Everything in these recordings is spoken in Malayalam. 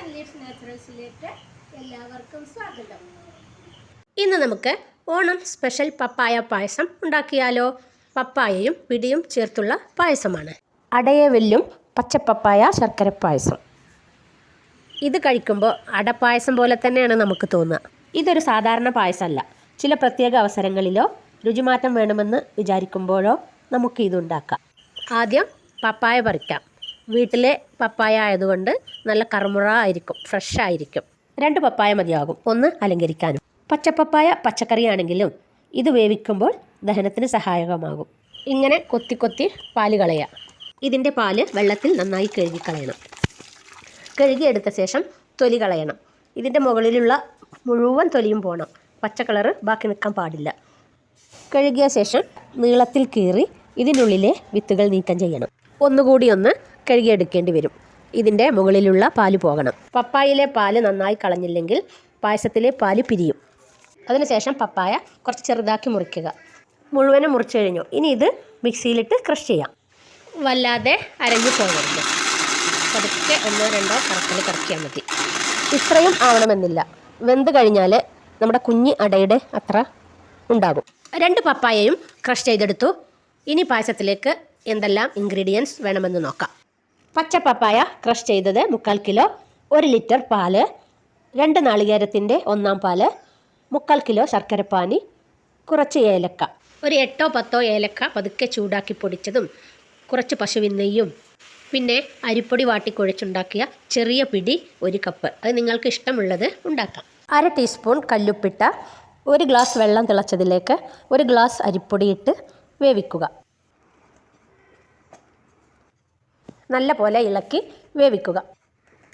സൺലീഫ് നാച്ചുറൽസിലേക്ക് എല്ലാവർക്കും സ്വാഗതം. ഇന്ന് നമുക്ക് ഓണം സ്പെഷ്യൽ പപ്പായ പായസം ഉണ്ടാക്കിയാലോ? പപ്പായയും പിടിയും ചേർത്തുള്ള പായസമാണ്. അടയവെല്ലും പച്ചപ്പപ്പായ ശർക്കര പായസം. ഇത് കഴിക്കുമ്പോൾ അടപ്പായസം പോലെ തന്നെയാണ് നമുക്ക് തോന്നുക. ഇതൊരു സാധാരണ പായസമല്ല. ചില പ്രത്യേക അവസരങ്ങളിലോ രുചിമാറ്റം വേണമെന്ന് വിചാരിക്കുമ്പോഴോ നമുക്ക് ഇതുണ്ടാക്കാം ആദ്യം പപ്പായ പറിക്കാം. വീട്ടിലെ പപ്പായ ആയതുകൊണ്ട് നല്ല കറുമുറ ആയിരിക്കും ഫ്രഷ് ആയിരിക്കും. രണ്ട് പപ്പായ മതിയാകും ഒന്ന് അലങ്കരിക്കാനും. പച്ചപ്പപ്പായ പച്ചക്കറിയാണെങ്കിലും ഇത് വേവിക്കുമ്പോൾ ദഹനത്തിന് സഹായകമാകും. ഇങ്ങനെ കൊത്തി കൊത്തി പാൽ കളയാം. ഇതിന്റെ പാൽ വെള്ളത്തിൽ നന്നായി കഴുകി കളയണം. കഴുകിയെടുത്ത ശേഷം തൊലി കളയണം. ഇതിന്റെ മുകളിലുള്ള മുഴുവൻ തൊലിയും പോകണം പച്ച കളറ് ബാക്കി നിൽക്കാൻ പാടില്ല. കഴുകിയ ശേഷം നീളത്തിൽ കീറി ഇതിനുള്ളിലെ വിത്തുകൾ നീക്കം ചെയ്യണം. ഒന്നുകൂടി ഒന്ന് കഴുകിയെടുക്കേണ്ടി വരും. ഇതിന്റെ മുകളിലുള്ള പാൽ പോകണം. പപ്പായയിലെ പാൽ നന്നായി കളഞ്ഞില്ലെങ്കിൽ പായസത്തിലെ പാൽ പിരിയും. അതിനുശേഷം പപ്പായ കുറച്ച് ചെറുതാക്കി മുറിക്കുക. മുഴുവനും മുറിച്ചു കഴിഞ്ഞു. ഇനി ഇത് മിക്സിയിലിട്ട് ക്രഷ് ചെയ്യാം. വല്ലാതെ അരഞ്ഞു പോകരുത്. പതുക്കെ ഒന്നോ രണ്ടോ കറക്കൽ കറക്കിയാൽ മതി. ഇത്രയും ആവണമെന്നില്ല. വെന്ത് കഴിഞ്ഞാൽ നമ്മുടെ കുഞ്ഞ് അടയുടെ അത്ര ഉണ്ടാകും. രണ്ട് പപ്പായയും ക്രഷ് ചെയ്തെടുത്തു. ഇനി പായസത്തിലേക്ക് എന്തെല്ലാം ഇൻഗ്രീഡിയൻസ് വേണമെന്ന് നോക്കാം. പച്ച പപ്പായ ക്രഷ് ചെയ്തത് മുക്കാൽ കിലോ ഒരു ലിറ്റർ പാൽ രണ്ട് നാളികേരത്തിന്റെ ഒന്നാം പാൽ മുക്കാൽ കിലോ ശർക്കരപ്പാനി കുറച്ച് ഏലക്ക. ഒരു എട്ടോ പത്തോ ഏലക്ക പതുക്കെ ചൂടാക്കി പൊടിച്ചതും കുറച്ച് പശുവിൻ നെയ്യും പിന്നെ അരിപ്പൊടി വാട്ടി വാട്ടിക്കുഴച്ചുണ്ടാക്കിയ ചെറിയ പിടി ഒരു കപ്പ്. അത് നിങ്ങൾക്ക് ഇഷ്ടമുള്ളത് ഉണ്ടാക്കാം. അര ടീസ്പൂൺ കല്ലുപ്പിട്ട ഒരു ഗ്ലാസ് വെള്ളം തിളച്ചതിലേക്ക് ഒരു ഗ്ലാസ് അരിപ്പൊടി ഇട്ട് വേവിക്കുക. നല്ല പോലെ ഇളക്കി വേവിക്കുക.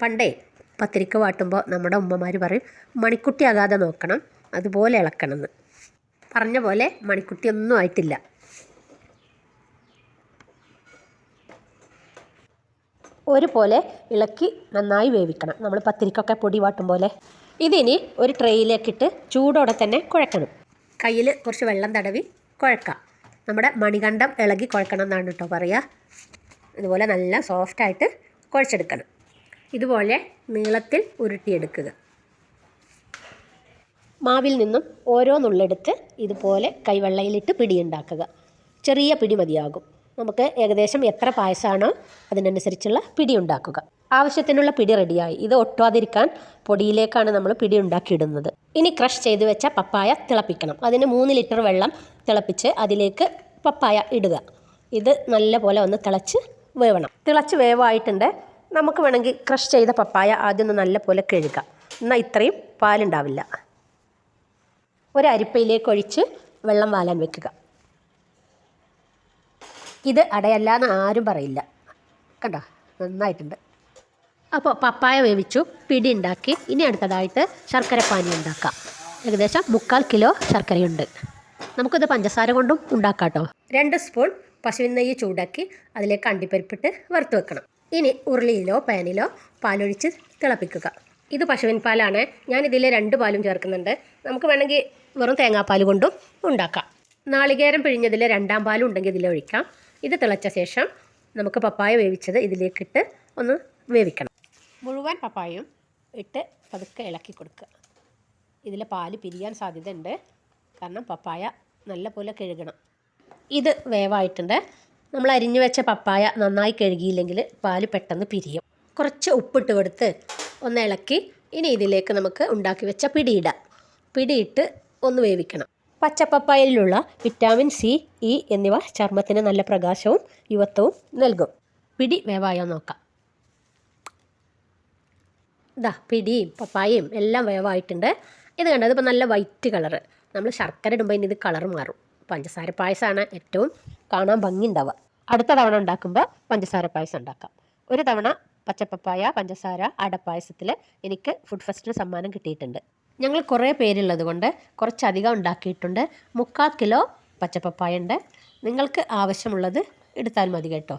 പണ്ടേ പത്തിരിക്ക വാട്ടുമ്പോൾ നമ്മുടെ ഉമ്മമാർ പറയും മണിക്കുട്ടി മണിക്കുട്ടിയാകാതെ നോക്കണം അതുപോലെ ഇളക്കണം എന്ന് പറഞ്ഞ പോലെ മണിക്കുട്ടിയൊന്നും ആയിട്ടില്ല. ഒരുപോലെ ഇളക്കി നന്നായി വേവിക്കണം. നമ്മൾ പത്തിരിക്കൊക്കെ പൊടി വാട്ടും പോലെ. ഇതിനി ഒരു ട്രെയിലേക്കിട്ട് ചൂടോടെ തന്നെ കുഴക്കണം. കയ്യിൽ കുറച്ച് വെള്ളം തടവി കുഴക്കാം. നമ്മുടെ മണികണ്ഠം ഇളകി കുഴക്കണം എന്നാണ് കേട്ടോ പറയുക ഇതുപോലെ നല്ല സോഫ്റ്റായിട്ട് കുഴച്ചെടുക്കണം. ഇതുപോലെ നീളത്തിൽ ഉരുട്ടിയെടുക്കുക. മാവിൽ നിന്നും ഓരോന്നുള്ളെടുത്ത് ഇതുപോലെ കൈവെള്ളയിലിട്ട് പിടിയുണ്ടാക്കുക. ചെറിയ പിടി മതിയാകും. നമുക്ക് ഏകദേശം എത്ര പായസമാണോ അതിനനുസരിച്ചുള്ള പിടി ഉണ്ടാക്കുക. ആവശ്യത്തിനുള്ള പിടി റെഡിയായി ഇത് ഒട്ടാതിരിക്കാൻ പൊടിയിലേക്കാണ് നമ്മൾ പിടി ഉണ്ടാക്കിയിടുന്നത്. ഇനി ക്രഷ് ചെയ്ത് വെച്ച പപ്പായ തിളപ്പിക്കണം. അതിന് മൂന്ന് ലിറ്റർ വെള്ളം തിളപ്പിച്ച് അതിലേക്ക് പപ്പായ ഇടുക. ഇത് നല്ല പോലെ ഒന്ന് തിളച്ച് വേവണം. തിളച്ച് വേവായിട്ടുണ്ട്. നമുക്ക് വേണമെങ്കിൽ ക്രഷ് ചെയ്ത പപ്പായ ആദ്യം ഒന്ന് നല്ല പോലെ കഴുകാം. എന്നാൽ ഇത്രയും പാലുണ്ടാവില്ല. ഒരു അരിപ്പയിലേക്ക് ഒഴിച്ച് വെള്ളം വാലാൻ വെക്കുക. ഇത് അടയല്ല എന്ന് ആരും പറയില്ല. കണ്ടോ? നന്നായിട്ടുണ്ട്. അപ്പോൾ പപ്പായ വേവിച്ചു പിടി ഉണ്ടാക്കി. ഇനി അടുത്തതായിട്ട് ശർക്കര പാനി ഉണ്ടാക്കാം. ഏകദേശം മുക്കാൽ കിലോ ശർക്കരയുണ്ട്. നമുക്കിത് പഞ്ചസാര കൊണ്ടും ഉണ്ടാക്കാം കേട്ടോ. രണ്ട് സ്പൂൺ പശുവിൻ നെയ്യ് ചൂടാക്കി അതിലേക്ക് അണ്ടിപ്പരിപ്പിട്ട് വറുത്ത് വെക്കണം. ഇനി ഉരുളിയിലോ പാനിലോ പാലൊഴിച്ച് തിളപ്പിക്കുക. ഇത് പശുവിൻ പാലാണ്. ഞാൻ ഇതിൽ രണ്ട് പാലും ചേർക്കുന്നുണ്ട്. നമുക്ക് വേണമെങ്കിൽ വെറും തേങ്ങാപ്പാൽ കൊണ്ടും ഉണ്ടാക്കാം. നാളികേരം പിഴിഞ്ഞതിൽ രണ്ടാം പാലും ഉണ്ടെങ്കിൽ ഇതിൽ ഒഴിക്കാം. ഇത് തിളച്ച ശേഷം നമുക്ക് പപ്പായ വേവിച്ചത് ഇതിലേക്കിട്ട് ഒന്ന് വേവിക്കണം. മുഴുവൻ പപ്പായയും ഇട്ട് പതുക്കെ ഇളക്കി കൊടുക്കുക. ഇതിലെ പാൽ പിരിയാൻ സാധ്യതയുണ്ട്. കാരണം പപ്പായ നല്ല പോലെ കഴുകണം. ഇത് വേവായിട്ടുണ്ട്. നമ്മൾ അരിഞ്ഞു വെച്ച പപ്പായ നന്നായി കഴുകിയില്ലെങ്കിൽ പാൽ പെട്ടെന്ന് പിരിയും. കുറച്ച് ഉപ്പിട്ട് കൊടുത്ത് ഒന്ന് ഇളക്കി ഇനി ഇതിലേക്ക് നമുക്ക് ഉണ്ടാക്കി വെച്ച പിടിയിടാം. പിടിയിട്ട് ഒന്ന് വേവിക്കണം. പച്ചപ്പപ്പായയിലുള്ള വിറ്റാമിൻ സി ഇ എന്നിവ ചർമ്മത്തിന് നല്ല പ്രകാശവും യുവത്വവും നൽകും. പിടി വേവായോ നോക്കാം. ഇതാ പിടിയും പപ്പായയും എല്ലാം വേവായിട്ടുണ്ട്. ഇത് കണ്ടത് ഇപ്പോൾ നല്ല വൈറ്റ് കളറ്. നമ്മൾ ശർക്കര ഇടുമ്പോൾ ഇനി ഇത് കളർ മാറും. പഞ്ചസാര പായസമാണ് ഏറ്റവും കാണാൻ ഭംഗി ഉണ്ടാവുക അടുത്ത തവണ ഉണ്ടാക്കുമ്പോൾ പഞ്ചസാര പായസം ഉണ്ടാക്കാം. ഒരു തവണ പച്ചപ്പപ്പായ പഞ്ചസാര അടപ്പായസത്തിൽ എനിക്ക് ഫുഡ് ഫെസ്റ്റിന് സമ്മാനം കിട്ടിയിട്ടുണ്ട്. ഞങ്ങൾ കുറേ പേരുള്ളത് കൊണ്ട് കുറച്ചധികം ഉണ്ടാക്കിയിട്ടുണ്ട്. മുക്കാൽ കിലോ പച്ചപ്പപ്പായ ഉണ്ട്. നിങ്ങൾക്ക് ആവശ്യമുള്ളത് എടുത്താൽ മതി കേട്ടോ.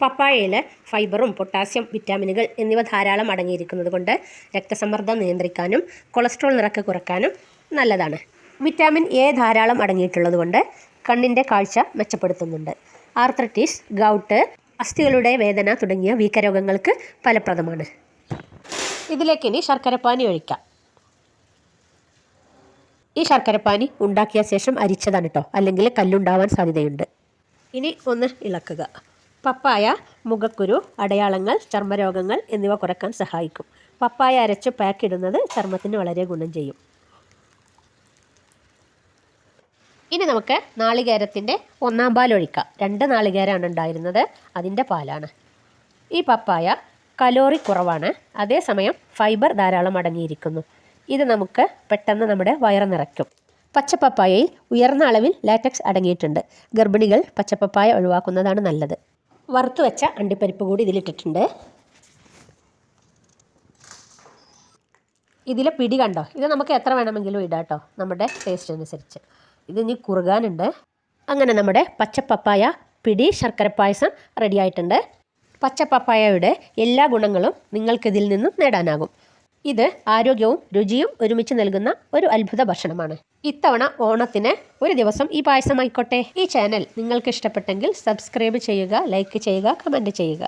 പപ്പായയിൽ ഫൈബറും പൊട്ടാസ്യം വിറ്റാമിനുകൾ എന്നിവ ധാരാളം അടങ്ങിയിരിക്കുന്നത് കൊണ്ട് രക്തസമ്മർദ്ദം നിയന്ത്രിക്കാനും കൊളസ്ട്രോൾ നിരക്ക് കുറയ്ക്കാനും നല്ലതാണ്. വിറ്റാമിൻ എ ധാരാളം അടങ്ങിയിട്ടുള്ളത് കൊണ്ട് കണ്ണിന്റെ കാഴ്ച മെച്ചപ്പെടുത്തുന്നുണ്ട്. ആർത്രറ്റിസ് ഗൗട്ട് അസ്ഥികളുടെ വേദന തുടങ്ങിയ വീക്കരോഗങ്ങൾക്ക് ഫലപ്രദമാണ്. ഇതിലേക്ക് ഇനി ശർക്കരപ്പാനി ഒഴിക്കാം. ഈ ശർക്കരപ്പാനി ഉണ്ടാക്കിയ ശേഷം അരിച്ചതാണ് കേട്ടോ അല്ലെങ്കിൽ കല്ലുണ്ടാവാൻ സാധ്യതയുണ്ട്. ഇനി ഒന്ന് ഇളക്കുക. പപ്പായ മുഖക്കുരു അടയാളങ്ങൾ ചർമ്മരോഗങ്ങൾ എന്നിവ കുറയ്ക്കാൻ സഹായിക്കും. പപ്പായ അരച്ച് പാക്ക് ഇടുന്നത് ചർമ്മത്തിന് വളരെ ഗുണം ചെയ്യും. ഇനി നമുക്ക് നാളികേരത്തിന്റെ ഒന്നാം പാൽ ഒഴിക്കാം. രണ്ട് നാളികേരമാണ് ഉണ്ടായിരുന്നത്. അതിന്റെ പാലാണ്. ഈ പപ്പായ കലോറി കുറവാണ്. അതേസമയം ഫൈബർ ധാരാളം അടങ്ങിയിരിക്കുന്നു. ഇത് നമുക്ക് പെട്ടെന്ന് നമ്മുടെ വയറ് നിറയ്ക്കും. പച്ചപ്പപ്പായയിൽ ഉയർന്ന അളവിൽ ലാറ്റക്സ് അടങ്ങിയിട്ടുണ്ട്. ഗർഭിണികൾ പച്ചപ്പപ്പായ ഒഴിവാക്കുന്നതാണ് നല്ലത്. വറുത്തു വെച്ച അണ്ടിപ്പരിപ്പ് കൂടി ഇതിലിട്ടിട്ടുണ്ട്. ഇതിലെ പിടി കണ്ടോ? ഇത് നമുക്ക് എത്ര വേണമെങ്കിലും ഇടാം കേട്ടോ. നമ്മുടെ ടേസ്റ്റ് അനുസരിച്ച്. ഇത് ഇനി കുറുകാനുണ്ട്. അങ്ങനെ നമ്മുടെ പച്ചപ്പപ്പായ പിടി ശർക്കര പായസം റെഡി ആയിട്ടുണ്ട് പച്ചപ്പപ്പായയുടെ എല്ലാ ഗുണങ്ങളും നിങ്ങൾക്കിതിൽ നിന്നും നേടാനാകും. ഇത് ആരോഗ്യവും രുചിയും ഒരുമിച്ച് നൽകുന്ന ഒരു അത്ഭുത ഭക്ഷണമാണ്. ഇത്തവണ ഓണത്തിന് ഒരു ദിവസം ഈ പായസമായിക്കോട്ടെ. ഈ ചാനൽ നിങ്ങൾക്ക് ഇഷ്ടപ്പെട്ടെങ്കിൽ സബ്സ്ക്രൈബ് ചെയ്യുക ലൈക്ക് ചെയ്യുക കമന്റ് ചെയ്യുക.